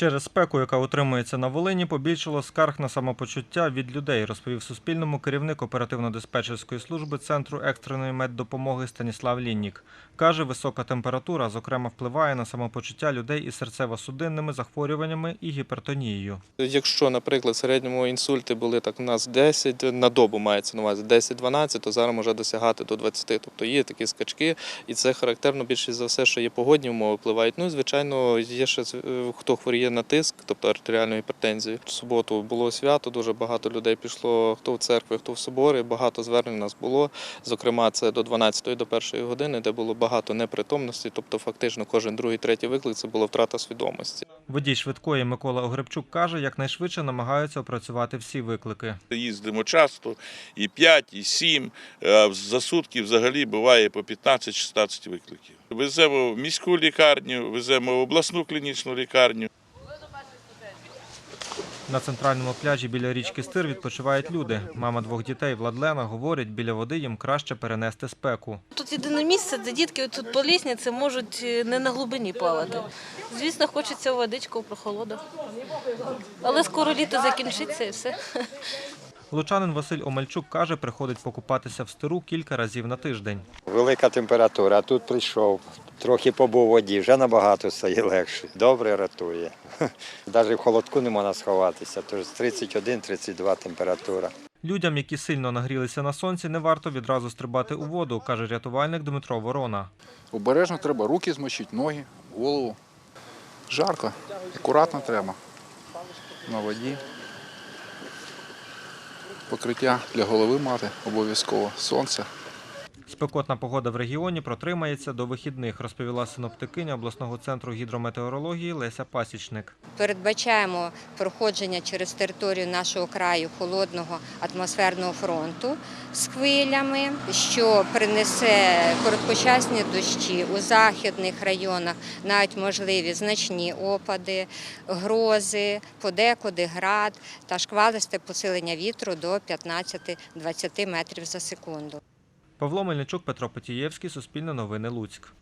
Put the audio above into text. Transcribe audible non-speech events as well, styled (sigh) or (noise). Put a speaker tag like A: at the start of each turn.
A: Через спеку, яка утримується на Волині, побільшало скарг на самопочуття від людей, розповів Суспільному керівник оперативно-диспетчерської служби Центру екстреної меддопомоги Станіслав Ліннік. Каже, висока температура, зокрема, впливає на самопочуття людей із серцево-судинними захворюваннями і гіпертонією.
B: Якщо, наприклад, в середньому інсульти були так у нас 10 на добу мається на увазі 10-12, то зараз може досягати до 20. Тобто є такі скачки, і це характерно більше за все, що є погодні умови впливають. Ну і звичайно, є ще е, хто хворіє на тиск, тобто артеріальну гіпертензію. В суботу було свято, дуже багато людей пішло хто в церкві, хто в собори. Багато звернень у нас було. Зокрема, це до 12 до 1 години, де було багато непритомності. Тобто, фактично, кожен другий, третій виклик це була втрата свідомості.
A: Водій швидкої Микола Огребчук каже, якнайшвидше намагаються опрацювати всі виклики.
C: Їздимо часто, і 5, і 7, за сутки взагалі буває по 15-16 викликів. Веземо в міську лікарню, веземо в обласну клінічну лікарню.
A: На центральному пляжі біля річки Стир відпочивають люди. Мама двох дітей Владлена говорить, біля води їм краще перенести спеку.
D: Тут єдине місце, де дітки тут по лісниці можуть е, не на глибині плавати. Звісно, хочеться у водичку, у прохолоду. Але скоро літо закінчиться і все.
A: Лучанин Василь Омельчук каже, приходить покупатися в стиру кілька разів на тиждень.
E: Велика температура, а тут прийшов, трохи побув у воді, вже набагато стає легше. Добре рятує. (laughs) Навіть в холодку не можна сховатися, тож 31-32 температура.
A: Людям, які сильно нагрілися на сонці, не варто відразу стрибати у воду, каже рятувальник Дмитро Ворона.
F: Обережно треба руки змочити, ноги, голову. Жарко, акуратно треба. На воді. Покриття для голови мати обов'язково. Сонце.
A: Спекотна погода в регіоні протримається до вихідних, розповіла синоптикиня обласного центру гідрометеорології Леся Пасічник.
G: Передбачаємо проходження через територію нашого краю холодного атмосферного фронту з хвилями, що принесе короткочасні дощі у західних районах, навіть можливі значні опади, грози, подекуди град та шквалисте посилення вітру до 15-20 метрів за секунду.
A: Павло Мельничук, Петро Потієвський, Суспільне новини Луцьк.